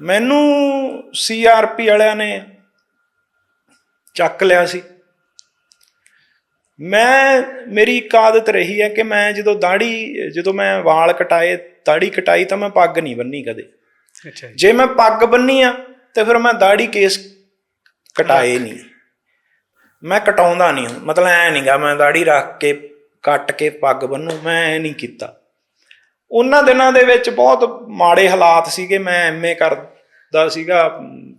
ਮੈਨੂੰ ਸੀਆਰਪੀ ਵਾਲਿਆਂ ਨੇ ਚੱਕ ਲਿਆ ਸੀ। ਮੈਂ ਮੇਰੀ ਇੱਕ ਆਦਤ ਰਹੀ ਹੈ ਕਿ ਮੈਂ ਜਦੋਂ ਦਾੜੀ ਜਦੋਂ ਮੈਂ ਵਾਲ ਕਟਾਏ ਦਾੜੀ ਕਟਾਈ ਤਾਂ ਮੈਂ ਪੱਗ ਨਹੀਂ ਬੰਨੀ ਕਦੇ। ਅੱਛਾ ਜੀ। ਜੇ ਮੈਂ ਪੱਗ ਬੰਨੀ ਆ ਤੇ ਫਿਰ ਮੈਂ ਦਾੜੀ ਕੇਸ ਕਟਾਏ ਨਹੀਂ। ਮੈਂ ਕਟਾਉਂਦਾ ਨਹੀਂ ਮਤਲਬ ਐ ਨਹੀਂਗਾ ਮੈਂ ਦਾੜੀ ਰੱਖ ਕੇ ਕੱਟ ਕੇ ਪੱਗ ਬੰਨੂ ਮੈਂ ਐ ਨਹੀਂ ਕੀਤਾ। ਉਹਨਾਂ ਦਿਨਾਂ ਦੇ ਵਿੱਚ ਬਹੁਤ ਮਾੜੇ ਹਾਲਾਤ ਸੀਗੇ। ਮੈਂ ਐਮਏ ਕਰਦਾ ਸੀਗਾ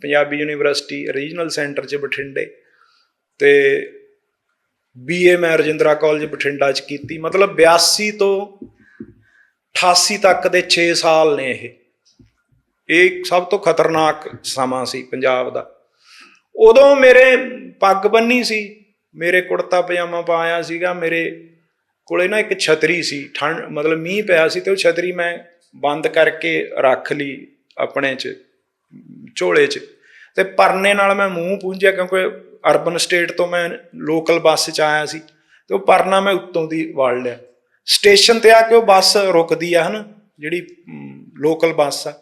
ਪੰਜਾਬੀ ਯੂਨੀਵਰਸਿਟੀ ਰੀਜਨਲ ਸੈਂਟਰ 'ਚ ਬਠਿੰਡੇ ਤੇ ਬੀਏ ਮੈਂ ਰਜਿੰਦਰਾ ਕਾਲਜ ਬਠਿੰਡਾ 'ਚ ਕੀਤੀ। ਮਤਲਬ 82 ਤੋਂ 88 ਤੱਕ ਦੇ 6 ਸਾਲ ਨੇ ਇਹ। ਇਹ ਸਭ ਤੋਂ ਖਤਰਨਾਕ ਸਮਾਂ ਸੀ ਪੰਜਾਬ ਦਾ। ਉਦੋਂ ਮੇਰੇ ਪੱਗ ਬੰਨੀ ਸੀ। ਮੇਰੇ ਕੁੜਤਾ ਪਜਾਮਾ ਪਾਇਆ ਸੀਗਾ। ਮੇਰੇ ਕੋਲੇ ਨਾ ਇੱਕ ਛਤਰੀ ਸੀ, ਠੰਡ, ਮਤਲਬ ਮੀਂਹ ਪਿਆ ਸੀ ਤੇ ਉਹ ਛਤਰੀ ਮੈਂ ਬੰਦ ਕਰਕੇ ਰੱਖ ਲਈ ਆਪਣੇ ਚ, ਝੋਲੇ ਚ। ਤੇ ਪਰਨੇ ਨਾਲ ਮੈਂ ਮੂੰਹ ਪੂੰਝਿਆ ਕਿਉਂਕਿ ਅਰਬਨ ਸਟੇਟ ਤੋਂ ਮੈਂ ਲੋਕਲ ਬੱਸ ਚ ਆਇਆ ਸੀ ਤੇ ਉਹ ਪਰਨਾ ਮੈਂ ਉੱਤੋਂ ਦੀ ਵਾੜ ਲਿਆ। ਸਟੇਸ਼ਨ ਤੇ ਆ ਕੇ ਉਹ ਬੱਸ ਰੁਕਦੀ ਆ ਹਨ, ਜਿਹੜੀ ਲੋਕਲ ਬੱਸ ਆ।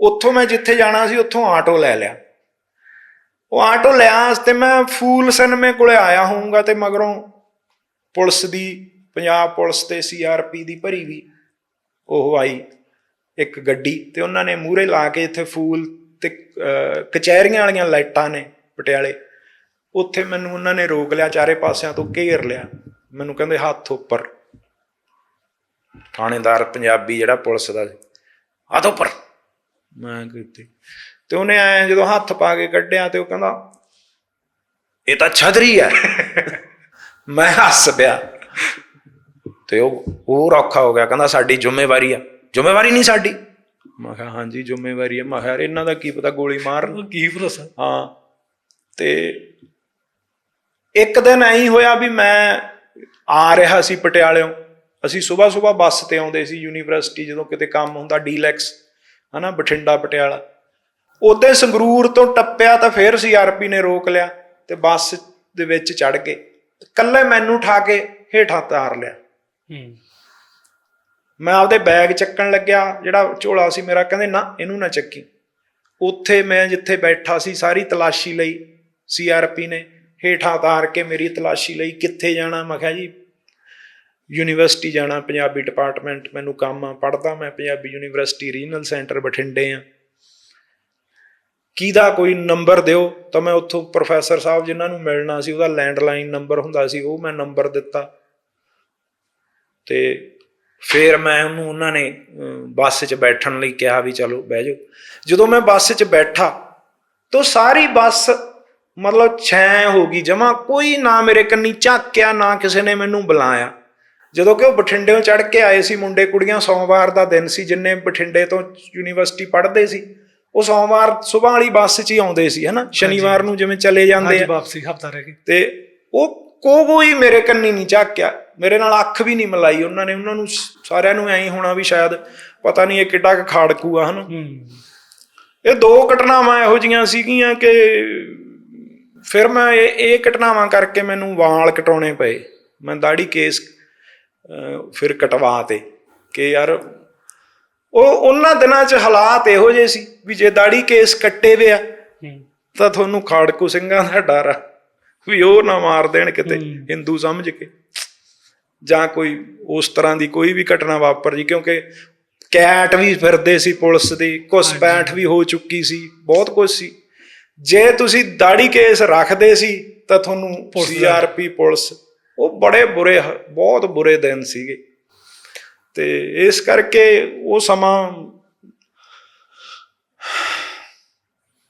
ਉੱਥੋਂ ਮੈਂ ਜਿੱਥੇ ਜਾਣਾ ਸੀ ਉੱਥੋਂ ਆਟੋ ਲੈ ਲਿਆ। ਉਹ ਆਟੋ ਲਿਆ ਤੇ ਮੈਂ ਫੂਲ ਸਿਨੇਮੇ ਕੋਲੇ ਆਇਆ ਹੋਊਗਾ ਤੇ ਮਗਰੋਂ ਪੁਲਿਸ ਦੀ ਪੰਜਾਬ ਪੁਲਿਸ ਤੇ ਸੀਆਰਪੀ ਦੀ ਭਰੀ ਵੀ ਉਹ ਆਈ ਇੱਕ ਗੱਡੀ ਤੇ ਉਹਨਾਂ ਨੇ ਮੂਹਰੇ ਲਾ ਕੇ ਇੱਥੇ ਫੂਲ ਤੇ ਕਚਹਿਰੀਆਂ ਵਾਲੀਆਂ ਲਾਈਟਾਂ ਨੇ ਪਟਿਆਲੇ। ਉੱਥੇ ਮੈਨੂੰ ਉਹਨਾਂ ਨੇ ਰੋਕ ਲਿਆ, ਚਾਰੇ ਪਾਸਿਆਂ ਤੋਂ ਘੇਰ ਲਿਆ। ਮੈਨੂੰ ਕਹਿੰਦੇ ਹੱਥ ਉੱਪਰ। ਥਾਣੇਦਾਰ ਪੰਜਾਬੀ ਜਿਹੜਾ ਪੁਲਿਸ ਦਾ ਹੱਥ ਉੱਪਰ। ਮੈਂ ਕੀਤੀ। ਤੇ ਉਹਨੇ ਐ ਜਦੋਂ ਹੱਥ ਪਾ ਕੇ ਕੱਢਿਆ ਤੇ ਉਹ ਕਹਿੰਦਾ, ਇਹ ਤਾਂ ਛਦਰੀ ਹੈ। ਮੈਂ ਹੱਸ ਪਿਆ। ਤੇ ਉਹ ਹੋਰ ਔਖਾ ਹੋ ਗਿਆ ਕਹਿੰਦਾ ਸਾਡੀ ਜ਼ਿੰਮੇਵਾਰੀ ਆ। ਜ਼ਿੰਮੇਵਾਰੀ ਨਹੀਂ ਸਾਡੀ। ਮੈਂ ਕਿਹਾ ਹਾਂਜੀ ਜ਼ਿੰਮੇਵਾਰੀ ਹੈ ਮੈਂ ਕਿਹਾ ਯਾਰ ਇਹਨਾਂ ਦਾ ਕੀ ਪਤਾ ਗੋਲੀ ਮਾਰਨ? ਉਹ ਕੀ ਭਰੋਸਾ? ਹਾਂ। ਤੇ ਇੱਕ ਦਿਨ ਐਂ ਹੀ ਹੋਇਆ ਵੀ ਮੈਂ ਆ ਰਿਹਾ ਸੀ ਪਟਿਆਲਿਓਂ। ਅਸੀਂ ਸਵੇਰ ਸਵੇਰ ਬੱਸ ਤੇ ਆਉਂਦੇ ਸੀ ਯੂਨੀਵਰਸਿਟੀ ਜਦੋਂ ਕਿਤੇ ਕੰਮ ਹੁੰਦਾ ਡੀਲੈਕਸ ਹਨਾ ਬਠਿੰਡਾ ਪਟਿਆਲਾ। ਉਦੋਂ ਸੰਗਰੂਰ ਤੋਂ ਟੱਪਿਆ ਤਾਂ ਫਿਰ ਸੀਆਰਪੀ ਨੇ ਰੋਕ ਲਿਆ ਤੇ ਬੱਸ ਦੇ ਵਿੱਚ ਚੜ ਗਏ। ਕੱਲੇ ਮੈਨੂੰ ਉਠਾ ਕੇ ਹੇਠਾਂ ਤਾਰ ਲਿਆ। ਹੂੰ। ਮੈਂ ਆਪਦੇ ਬੈਗ ਚੱਕਣ ਲੱਗਿਆ, ਜਿਹੜਾ ਝੋਲਾ ਸੀ ਮੇਰਾ, ਕਹਿੰਦੇ ਨਾ, ਇਹਨੂੰ ਨਾ ਚੱਕੀ। ਉੱਥੇ ਮੈਂ ਜਿੱਥੇ ਬੈਠਾ ਸੀ, ਸਾਰੀ ਤਲਾਸ਼ੀ ਲਈ ਸੀਆਰਪੀ ਨੇ, ਹੇਠਾਂ ਤਾਰ ਕੇ ਮੇਰੀ ਤਲਾਸ਼ੀ ਲਈ, ਕਿੱਥੇ ਜਾਣਾ? ਮੈਂ ਕਿਹਾ ਜੀ, ਯੂਨੀਵਰਸਿਟੀ ਜਾਣਾ, ਪੰਜਾਬੀ ਡਿਪਾਰਟਮੈਂਟ ਮੈਨੂੰ ਕੰਮ ਆ ਪੜਦਾ ਮੈਂ ਪੰਜਾਬੀ ਯੂਨੀਵਰਸਿਟੀ ਰੀਜਨਲ ਸੈਂਟਰ ਬਠਿੰਡੇ ਆ। ਕਿਹਦਾ ਕੋਈ ਨੰਬਰ ਦਿਓ? ਤਾਂ ਮੈਂ ਉੱਥੋਂ ਪ੍ਰੋਫੈਸਰ ਸਾਹਿਬ ਜਿਨ੍ਹਾਂ ਨੂੰ ਮਿਲਣਾ ਸੀ, ਉਹਦਾ ਲੈਂਡਲਾਈਨ ਨੰਬਰ ਹੁੰਦਾ ਸੀ, ਉਹ ਮੈਂ ਨੰਬਰ ਦਿੱਤਾ। ਤੇ ਫਿਰ ਮੈਂ ਉਹਨੂੰ ਉਹਨਾਂ ਨੇ ਬੱਸ 'ਚ ਬੈਠਣ ਲਈ ਕਿਹਾ ਵੀ ਚਲੋ ਬਹਿ ਜਾਓ। ਜਦੋਂ ਮੈਂ ਬੱਸ 'ਚ ਬੈਠਾ ਤਾਂ ਸਾਰੀ ਬੱਸ ਮਤਲਬ ਛੈ ਹੋ ਗਈ ਜਮਾ ਕੋਈ ਨਾ ਮੇਰੇ ਕੰਨੀ ਝਾਕਿਆ ਨਾ ਕਿਸੇ ਨੇ ਮੈਨੂੰ ਬੁਲਾਇਆ। ਜਦੋਂ ਕਿ ਉਹ ਬਠਿੰਡੇੋਂ ਚੜ ਕੇ ਆਏ ਸੀ ਮੁੰਡੇ ਕੁੜੀਆਂ ਸੋਮਵਾਰ ਦਾ ਦਿਨ ਸੀ ਜਿੰਨੇ ਬਠਿੰਡੇ ਤੋਂ ਯੂਨੀਵਰਸਿਟੀ ਪੜ੍ਹਦੇ ਸੀ ਉਹ ਸੋਮਵਾਰ ਸਵੇਰ ਵਾਲੀ ਬੱਸ 'ਚ ਹੀ ਆਉਂਦੇ ਸੀ ਹਨਾ? ਸ਼ਨੀਵਾਰ ਨੂੰ ਜਿਵੇਂ ਚਲੇ ਜਾਂਦੇ ਆ। ਵਾਪਸੀ ਹਫਤਾ ਰਹਿ ਗਈ। ਤੇ ਉਹ ਕੋ ਕੋਈ ਮੇਰੇ ਕੰਨੀ ਨਹੀਂ ਝਾਕਿਆ। ਮੇਰੇ ਨਾਲ ਅੱਖ ਵੀ ਨਹੀਂ ਮਿਲਾਈ ਉਹਨਾਂ ਨੇ ਉਹਨਾਂ ਨੂੰ ਸਾਰਿਆਂ ਨੂੰ ਐਂ ਹੋਣਾ ਵੀ ਸ਼ਾਇਦ ਪਤਾ ਨਹੀਂ ਇਹ ਕਿੱਡਾ ਕੁ ਖਾੜਕੂ ਆ ਹਨ? ਇਹ ਦੋ ਘਟਨਾਵਾਂ ਇਹੋ ਜੀਆਂ ਸੀਗੀਆਂ ਕਿ ਫਿਰ ਮੈਂ ਇਹ ਇਹ ਘਟਨਾਵਾਂ ਕਰਕੇ ਮੈਨੂੰ ਵਾਲ ਕਟਾਉਣੇ ਪਏ। ਮੈਂ ਦਾੜੀ ਕੇਸ ਫਿਰ ਕਟਵਾ ਤੇ ਕਿ ਯਾਰ ਉਹ ਉਹਨਾਂ ਦਿਨਾਂ 'ਚ ਹਾਲਾਤ ਇਹੋ ਜਿਹੇ ਸੀ ਵੀ ਜੇ ਦਾੜੀ ਕੇਸ ਕੱਟੇ ਵੇ ਆ ਤਾਂ ਤੁਹਾਨੂੰ ਖਾੜਕੂ ਸਿੰਘਾਂ ਦਾ ਡਰ ਆ ਵੀ ਉਹ ਨਾ ਮਾਰ ਦੇਣ ਕਿਤੇ। ਹਿੰਦੂ ਸਮਝ ਕੇ। ਜਾਂ ਕੋਈ ਉਸ ਤਰ੍ਹਾਂ ਦੀ ਕੋਈ ਵੀ ਘਟਨਾ ਵਾਪਰ ਜੀ ਕਿਉਂਕਿ ਕੈਟ ਵੀ ਫਿਰਦੇ ਸੀ ਪੁਲਿਸ ਦੀ ਘੁਸਪੈਠ ਵੀ ਹੋ ਚੁੱਕੀ ਸੀ ਬਹੁਤ ਕੁਝ ਸੀ। ਜੇ ਤੁਸੀਂ ਦਾੜੀ ਕੇਸ ਰੱਖਦੇ ਸੀ ਤਾਂ ਤੁਹਾਨੂੰ ਸੀਆਰਪੀ ਪੁਲਿਸ ਉਹ ਬੜੇ ਬੁਰੇ ਬਹੁਤ ਬੁਰੇ ਦਿਨ ਸੀਗੇ। ਤੇ ਇਸ ਕਰਕੇ ਉਹ ਸਮਾਂ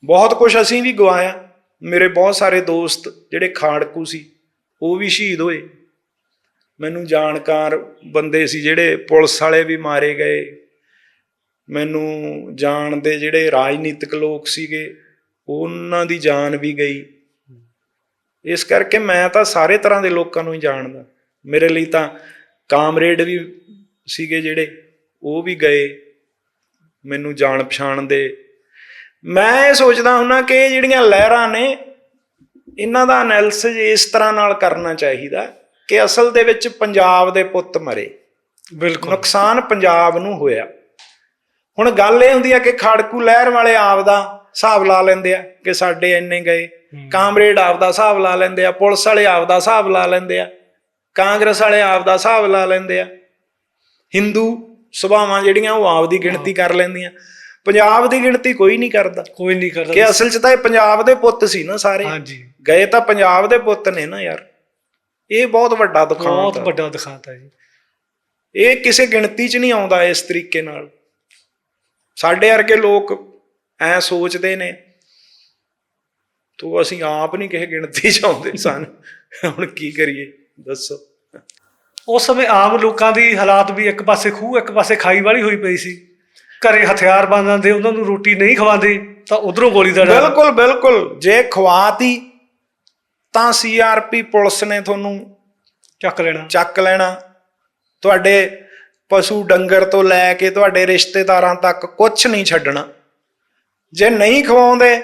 ਬਹੁਤ ਕੁਝ ਅਸੀਂ ਵੀ ਗਵਾਇਆ। ਮੇਰੇ ਬਹੁਤ ਸਾਰੇ ਦੋਸਤ ਜਿਹੜੇ ਖਾੜਕੂ ਸੀ ਉਹ ਵੀ ਸ਼ਹੀਦ ਹੋਏ। ਮੈਨੂੰ ਜਾਣਕਾਰ ਬੰਦੇ ਸੀ ਜਿਹੜੇ ਪੁਲਿਸ ਵਾਲੇ ਵੀ ਮਾਰੇ ਗਏ। ਮੈਨੂੰ ਜਾਣਦੇ ਜਿਹੜੇ ਰਾਜਨੀਤਿਕ ਲੋਕ ਸੀਗੇ, ਉਹਨਾਂ ਦੀ ਜਾਨ ਵੀ ਗਈ। ਇਸ ਕਰਕੇ ਮੈਂ ਤਾਂ ਸਾਰੇ ਤਰ੍ਹਾਂ ਦੇ ਲੋਕਾਂ ਨੂੰ ਹੀ ਜਾਣਦਾ। ਮੇਰੇ ਲਈ ਤਾਂ ਕਾਮਰੇਡ ਵੀ ਸੀਗੇ ਜਿਹੜੇ, ਉਹ ਵੀ ਗਏ, ਮੈਨੂੰ ਜਾਣ ਪਛਾਣ ਦੇ। ਮੈਂ ਇਹ ਸੋਚਦਾ ਹੁੰਨਾ ਕਿ ਜਿਹੜੀਆਂ ਲਹਿਰਾਂ ਨੇ, ਇਹਨਾਂ ਦਾ ਐਨਾਲਿਸਿਸ ਇਸ ਤਰ੍ਹਾਂ ਨਾਲ ਕਰਨਾ ਚਾਹੀਦਾ। ਕਿ ਅਸਲ ਦੇ ਵਿੱਚ ਪੰਜਾਬ ਦੇ ਪੁੱਤ ਮਰੇ। ਬਿਲਕੁਲ। ਨੁਕਸਾਨ ਪੰਜਾਬ ਨੂੰ ਹੋਇਆ। ਹੁਣ ਗੱਲ ਇਹ ਹੁੰਦੀ ਆ ਕਿ ਖੜਕੂ ਲਹਿਰ ਵਾਲੇ ਆਪਦਾ ਹਿਸਾਬ ਲਾ ਲੈਂਦੇ ਆ ਕਿ ਸਾਡੇ ਇੰਨੇ ਗਏ। ਕਾਮਰੇਡ ਆਪਦਾ ਹਿਸਾਬ ਲਾ ਲੈਂਦੇ ਆ ਪੁਲਿਸ ਵਾਲੇ ਆਪਦਾ ਹਿਸਾਬ ਲਾ ਲੈਂਦੇ ਆ ਕਾਂਗਰਸ ਵਾਲੇ ਆਪਦਾ ਹਿਸਾਬ ਲਾ ਲੈਂਦੇ ਆ। ਹਿੰਦੂ ਸਭਾਵਾਂ ਜਿਹੜੀਆਂ ਉਹ ਆਪਦੀ ਗਿਣਤੀ ਕਰ ਲੈਂਦੀਆਂ। ਪੰਜਾਬ ਦੀ ਗਿਣਤੀ ਕੋਈ ਨਹੀਂ ਕਰਦਾ। ਕੋਈ ਨਹੀਂ ਕਰਦਾ। ਕਿ ਅਸਲ 'ਚ ਤਾਂ ਇਹ ਪੰਜਾਬ ਦੇ ਪੁੱਤ ਸੀ ਨਾ ਸਾਰੇ। ਹਾਂਜੀ। ਗਏ ਤਾਂ ਪੰਜਾਬ ਦੇ ਪੁੱਤ ਨੇ ਨਾ ਯਾਰ। ਇਹ ਬਹੁਤ ਵੱਡਾ ਬਹੁਤ ਦੁਖਾਂਤ ਆ। ਵੱਡਾ ਦਿਖਾਤਾ ਜੀ। ਇਹ ਕਿਸੇ ਗਿਣਤੀ 'ਚ ਨਹੀਂ ਆਉਂਦਾ ਇਸ ਤਰੀਕੇ ਨਾਲ। ਸਾਡੇ ਵਰਗੇ ਲੋਕ ਐ ਸੋਚਦੇ ਨੇ ਤੋ ਅਸੀਂ ਆਪ ਨਹੀਂ ਕਿਸੇ ਗਿਣਤੀ 'ਚ ਆਉਂਦੇ ਸਨ। ਹੁਣ ਕੀ ਕਰੀਏ ਦੱਸੋ। ਉਸ ਸਮੇਂ ਆਮ ਲੋਕਾਂ ਦੀ ਹਾਲਾਤ ਵੀ ਇੱਕ ਪਾਸੇ ਖੂਹ ਇੱਕ ਪਾਸੇ ਖਾਈ ਵਾਲੀ ਹੋਈ ਪਈ ਸੀ। ਘਰੇ ਹਥਿਆਰ ਬੰਦਾਂ ਦੇ ਉਹਨਾਂ ਨੂੰ ਰੋਟੀ ਨਹੀਂ ਖਵਾਉਂਦੇ ਤਾਂ ਉਧਰੋਂ ਗੋਲੀ ਦਾ ਬਿਲਕੁਲ ਬਿਲਕੁਲ। ਜੇ ਖਵਾਤੀ ਤਾਂ ਸੀਆਰਪੀ ਪੁਲਿਸ ਨੇ ਤੁਹਾਨੂੰ ਚੱਕ ਲੈਣਾ। ਚੱਕ ਲੈਣਾ। ਤੁਹਾਡੇ ਪਸ਼ੂ ਡੰਗਰ ਤੋਂ ਲੈ ਕੇ ਤੁਹਾਡੇ ਰਿਸ਼ਤੇਦਾਰਾਂ ਤੱਕ ਕੁਝ ਨਹੀਂ ਛੱਡਣਾ। ਜੇ ਨਹੀਂ ਖਵਾਉਂਦੇ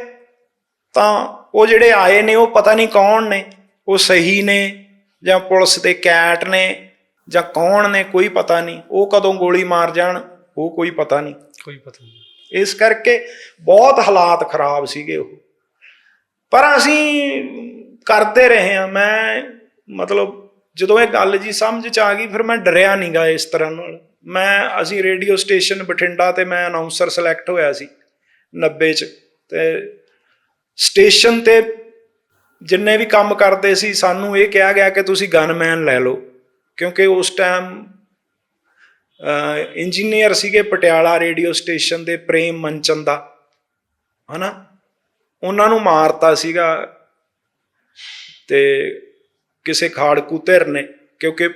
ਤਾਂ ਉਹ ਜਿਹੜੇ ਆਏ ਨੇ ਉਹ ਪਤਾ ਨਹੀਂ ਕੌਣ ਨੇ। ਉਹ ਸਹੀ ਨੇ ਜਾਂ ਪੁਲਿਸ ਦੇ ਕੈਟ ਨੇ ਜਾਂ ਕੌਣ ਨੇ ਕੋਈ ਪਤਾ ਨਹੀਂ। ਉਹ ਕਦੋਂ ਗੋਲੀ ਮਾਰ ਜਾਣ ਉਹ ਕੋਈ ਪਤਾ ਨਹੀਂ। ਕੋਈ ਪਤਾ ਨਹੀਂ। ਇਸ ਕਰਕੇ ਬਹੁਤ ਹਾਲਾਤ ਖਰਾਬ ਸੀਗੇ ਉਹ। ਪਰ ਅਸੀਂ ਕਰਦੇ ਰਹੇ ਹਾਂ। ਮੈਂ ਮਤਲਬ ਜਦੋਂ ਇਹ ਗੱਲ ਜੀ ਸਮਝ ਚ ਆ ਗਈ, ਫਿਰ ਮੈਂ ਡਰਿਆ ਨਹੀਂਗਾ ਇਸ ਤਰ੍ਹਾਂ ਨਾਲ। ਮੈਂ, ਅਸੀਂ ਰੇਡੀਓ ਸਟੇਸ਼ਨ ਬਠਿੰਡਾ ਤੇ ਮੈਂ ਅਨਾਉਂਸਰ ਸਿਲੈਕਟ ਹੋਇਆ ਸੀ 90 ਚ। ਤੇ ਸਟੇਸ਼ਨ ਤੇ ਜਿੰਨੇ ਵੀ ਕੰਮ ਕਰਦੇ ਸੀ, ਸਾਨੂੰ ਇਹ ਕਿਹਾ ਗਿਆ ਕਿ ਤੁਸੀਂ ਗਨਮੈਨ ਲੈ ਲਓ। ਕਿਉਂਕਿ ਉਸ ਟਾਈਮ ਇੰਜੀਨੀਅਰ ਸੀਗੇ ਪਟਿਆਲਾ ਰੇਡੀਓ ਸਟੇਸ਼ਨ ਦੇ ਪ੍ਰੇਮ ਮੰਚਨ ਦਾ। ਹਨਾ? ਉਹਨਾਂ ਨੂੰ ਮਾਰਤਾ ਸੀਗਾ। ਤੇ ਕਿਸੇ ਖਾੜਕੂ ਧਿਰ ਨੇ ਕਿਉਂਕਿ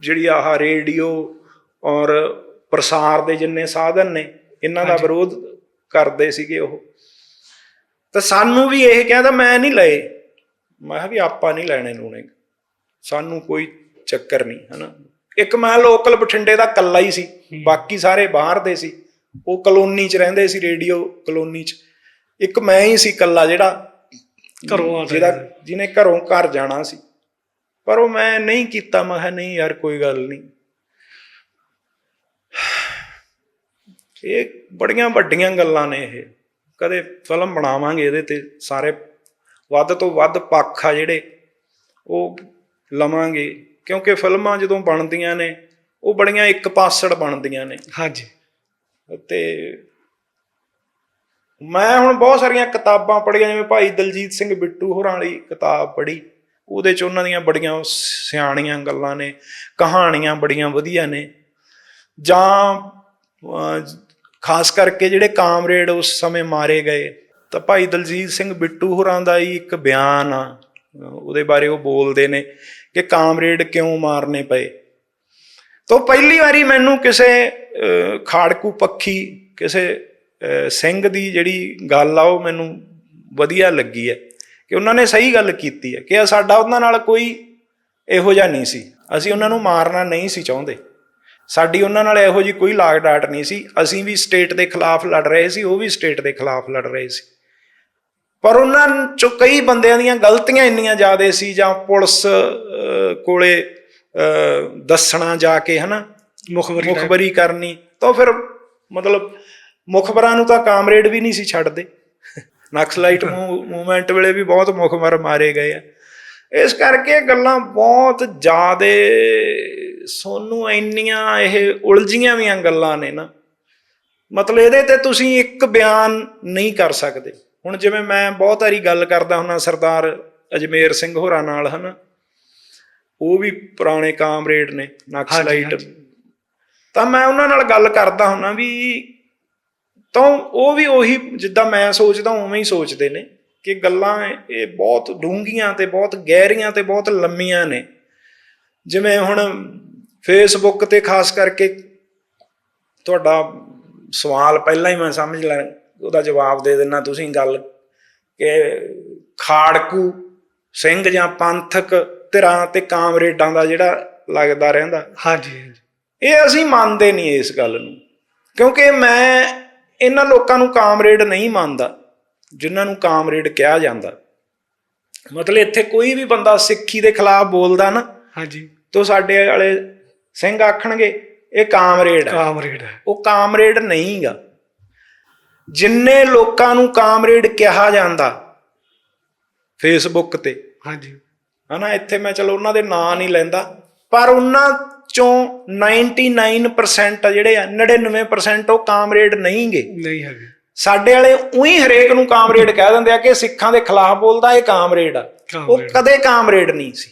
ਜਿਹੜੀ ਆਹ ਰੇਡੀਓ ਔਰ ਪ੍ਰਸਾਰ ਦੇ ਜਿੰਨੇ ਸਾਧਨ ਨੇ ਇਹਨਾਂ ਦਾ ਵਿਰੋਧ ਕਰਦੇ ਸੀਗੇ ਉਹ। ਤਾਂ ਸਾਨੂੰ ਵੀ ਇਹ ਕਹਿੰਦਾ ਮੈਂ ਨਹੀਂ ਲਏ। ਮੈਂ ਕਿਹਾ ਵੀ ਆਪਾਂ ਨਹੀਂ ਲੈਣੇ ਲੂਣੇ। ਸਾਨੂੰ ਕੋਈ ਚੱਕਰ ਨਹੀਂ ਹਨਾ? ਇੱਕ ਮੈਂ ਲੋਕਲ ਬਠਿੰਡੇ ਦਾ ਕੱਲਾ ਹੀ ਸੀ ਬਾਕੀ ਸਾਰੇ ਬਾਹਰ ਦੇ ਸੀ। ਉਹ ਕਲੋਨੀ 'ਚ ਰਹਿੰਦੇ ਸੀ ਰੇਡੀਓ ਕਲੋਨੀ 'ਚ। ਇੱਕ ਮੈਂ ਹੀ ਸੀ ਕੱਲਾ ਜਿਹੜਾ ਘਰੋਂ ਆ ਜਿਹਦਾ ਜਿਹਨੇ ਘਰੋਂ ਘਰ ਜਾਣਾ ਸੀ। ਪਰ ਉਹ ਮੈਂ ਨਹੀਂ ਕੀਤਾ ਮੈਂ ਕਿਹਾ ਨਹੀਂ ਯਾਰ ਕੋਈ ਗੱਲ ਨਹੀਂ। ਇਹ ਬੜੀਆਂ ਵੱਡੀਆਂ ਗੱਲਾਂ ਨੇ ਇਹ। ਕਦੇ ਫਿਲਮ ਬਣਾਵਾਂਗੇ ਇਹਦੇ ਤੇ ਸਾਰੇ ਵੱਧ ਤੋਂ ਵੱਧ ਪੱਖ ਆ ਜਿਹੜੇ ਉਹ ਲਵਾਂਗੇ। ਕਿਉਂਕਿ ਫਿਲਮਾਂ ਜਦੋਂ ਬਣਦੀਆਂ ਨੇ ਉਹ ਬੜੀਆਂ ਇੱਕ ਪਾਸੜ ਬਣਦੀਆਂ ਨੇ। ਹਾਂਜੀ। ਤੇ ਮੈਂ ਹੁਣ ਬਹੁਤ ਸਾਰੀਆਂ ਕਿਤਾਬਾਂ ਪੜ੍ਹੀਆਂ, ਜਿਵੇਂ ਭਾਈ ਦਲਜੀਤ ਸਿੰਘ ਬਿੱਟੂ ਹੋਰਾਂ ਵਾਲੀ ਕਿਤਾਬ ਪੜ੍ਹੀ। ਉਹਦੇ ਚ ਉਹਨਾਂ ਦੀਆਂ ਬੜੀਆਂ ਸਿਆਣੀਆਂ ਗੱਲਾਂ ਨੇ, ਕਹਾਣੀਆਂ ਬੜੀਆਂ ਵਧੀਆ ਨੇ। ਜਾਂ ਖਾਸ ਕਰਕੇ ਜਿਹੜੇ ਕਾਮਰੇਡ ਉਸ ਸਮੇਂ ਮਾਰੇ ਗਏ, ਤਾਂ ਭਾਈ ਦਲਜੀਤ ਸਿੰਘ ਬਿੱਟੂ ਹੋਰਾਂ ਦਾ ਹੀ ਇੱਕ ਬਿਆਨ ਆ। ਉਹਦੇ ਬਾਰੇ ਉਹ ਬੋਲਦੇ ਨੇ ਕਿ ਕਾਮਰੇਡ ਕਿਉਂ ਮਾਰਨੇ ਪਏ। ਤੋਂ ਪਹਿਲੀ ਵਾਰੀ ਮੈਨੂੰ ਕਿਸੇ ਖਾੜਕੂ ਪੱਖੀ, ਕਿਸੇ ਸਿੰਘ ਦੀ ਜਿਹੜੀ ਗੱਲ ਆ ਉਹ ਮੈਨੂੰ ਵਧੀਆ ਲੱਗੀ ਹੈ ਕਿ ਉਹਨਾਂ ਨੇ ਸਹੀ ਗੱਲ ਕੀਤੀ ਹੈ ਕਿ ਸਾਡਾ ਉਹਨਾਂ ਨਾਲ ਕੋਈ ਇਹੋ ਜਿਹਾ ਨਹੀਂ ਸੀ। ਅਸੀਂ ਉਹਨਾਂ ਨੂੰ ਮਾਰਨਾ ਨਹੀਂ ਸੀ ਚਾਹੁੰਦੇ। ਸਾਡੀ ਉਹਨਾਂ ਨਾਲ ਇਹੋ ਜੀ ਕੋਈ ਲਾਗ ਡਾਟ ਨਹੀਂ ਸੀ। ਅਸੀਂ ਵੀ ਸਟੇਟ ਦੇ ਖਿਲਾਫ ਲੜ ਰਹੇ ਸੀ ਉਹ ਵੀ ਸਟੇਟ ਦੇ ਖਿਲਾਫ ਲੜ ਰਹੇ ਸੀ। ਪਰ ਉਹਨਾਂ ਚੋਂ ਕਈ ਬੰਦਿਆਂ ਦੀਆਂ ਗਲਤੀਆਂ ਇੰਨੀਆਂ ਜ਼ਿਆਦੇ ਸੀ ਜਾਂ ਪੁਲਿਸ ਕੋਲੇ ਦੱਸਣਾ ਜਾ ਕੇ ਹਨਾ ਮੁਖਬਰੀ ਮੁਖਬਰੀ ਕਰਨੀ ਤਾਂ ਫਿਰ ਮਤਲਬ ਮੁਖਬਰਾਂ ਨੂੰ ਤਾਂ ਕਾਮਰੇਡ ਵੀ ਨਹੀਂ ਸੀ ਛੱਡਦੇ। ਨਕਸਲਾਈਟ ਮੂਵਮੈਂਟ ਵੇਲੇ ਵੀ ਬਹੁਤ ਮੁਖਬਰ ਮਾਰੇ ਗਏ ਆ। ਇਸ ਕਰਕੇ ਗੱਲਾਂ ਬਹੁਤ ਜ਼ਿਆਦੇ ਸੋਨੂੰ ਇੰਨੀਆਂ ਇਹ ਉਲਝੀਆਂ ਵੀਆਂ ਗੱਲਾਂ ਨੇ ਨਾ। ਮਤਲਬ ਇਹਦੇ ਤੇ ਤੁਸੀਂ ਇੱਕ ਬਿਆਨ ਨਹੀਂ ਕਰ ਸਕਦੇ। ਹੁਣ ਜਿਵੇਂ ਮੈਂ ਬਹੁਤ ਵਾਰੀ ਗੱਲ ਕਰਦਾ ਹੁੰਦਾ ਸਰਦਾਰ ਅਜਮੇਰ ਸਿੰਘ ਹੋਰਾਂ ਨਾਲ ਹਨਾ। ਉਹ ਵੀ ਪੁਰਾਣੇ ਕਾਮਰੇਡ ਨੇ ਨਕਸਲਾਈਟ। ਤਾਂ ਮੈਂ ਉਹਨਾਂ ਨਾਲ ਗੱਲ ਕਰਦਾ ਹੁੰਦਾ ਵੀ ਤਾਂ ਉਹ ਵੀ ਉਹੀ ਜਿੱਦਾਂ ਮੈਂ ਸੋਚਦਾ ਉਵੇਂ ਹੀ ਸੋਚਦੇ ਨੇ ਕਿ ਗੱਲਾਂ ਇਹ ਬਹੁਤ ਡੂੰਘੀਆਂ ਤੇ ਬਹੁਤ ਗਹਿਰੀਆਂ ਤੇ ਬਹੁਤ ਲੰਮੀਆਂ ਨੇ। ਜਿਵੇਂ ਹੁਣ ਫੇਸਬੁੱਕ ਤੇ ਖਾਸ ਕਰਕੇ ਤੁਹਾਡਾ ਸਵਾਲ ਪਹਿਲਾਂ ਹੀ ਮੈਂ ਸਮਝ ਲੈ ਉਹਦਾ ਜਵਾਬ ਦੇ ਦਿੰਨਾ ਤੁਸੀਂ ਗੱਲ ਕਿ ਖਾੜਕੂ ਸਿੰਘ ਜਾਂ ਪੰਥਕ ਧਿਰਾਂ ਤੇ ਕਾਮਰੇਡਾਂ ਦਾ ਜਿਹੜਾ ਲੱਗਦਾ ਰਹਿੰਦਾ। ਹਾਂਜੀ ਹਾਂਜੀ। ਇਹ ਅਸੀਂ ਮੰਨਦੇ ਨਹੀਂ ਇਸ ਗੱਲ ਨੂੰ ਕਿਉਂਕਿ ਮੈਂ ਇਹਨਾਂ ਲੋਕਾਂ ਨੂੰ ਕਾਮਰੇਡ ਨਹੀਂ ਮੰਨਦਾ ਜਿਨ੍ਹਾਂ ਨੂੰ ਕਾਮਰੇਡ ਕਿਹਾ ਜਾਂਦਾ। ਮਤਲਬ ਇੱਥੇ ਕੋਈ ਵੀ ਬੰਦਾ ਸਿੱਖੀ ਦੇ ਖਿਲਾਫ ਬੋਲਦਾ ਨਾ ਹਾਂਜੀ। ਤਾਂ ਸਾਡੇ ਵਾਲੇ ਸਿੰਘ ਆਖਣਗੇ ਇਹ ਕਾਮਰੇਡ ਹੈ। ਕਾਮਰੇਡ ਹੈ। ਉਹ ਕਾਮਰੇਡ ਨਹੀਂਗਾ। ਜਿੰਨੇ ਲੋਕਾਂ ਨੂੰ ਕਾਮਰੇਡ ਕਿਹਾ ਜਾਂਦਾ ਫੇਸਬੁੱਕ ਤੇ ਹਾਂਜੀ। ਹਨਾ ਇੱਥੇ ਮੈਂ ਚਲੋ ਉਹਨਾਂ ਦੇ ਨਾਂ ਨਹੀਂ ਲੈਂਦਾ ਪਰ ਉਹਨਾਂ ਚੋਂ 99% ਜਿਹੜੇ ਆ 99% ਉਹ ਕਾਮਰੇਡ ਨਹੀਂਗੇ। ਨਹੀਂ ਹੈਗੇ। ਸਾਡੇ ਵਾਲੇ ਉਹੀ ਹਰੇਕ ਨੂੰ ਕਾਮਰੇਡ ਕਹਿ ਦਿੰਦੇ ਆ ਕਿ ਸਿੱਖਾਂ ਦੇ ਖਿਲਾਫ ਬੋਲਦਾ ਇਹ ਕਾਮਰੇਡ ਆ। ਉਹ। ਕਦੇ ਕਾਮਰੇਡ ਨਹੀਂ ਸੀ।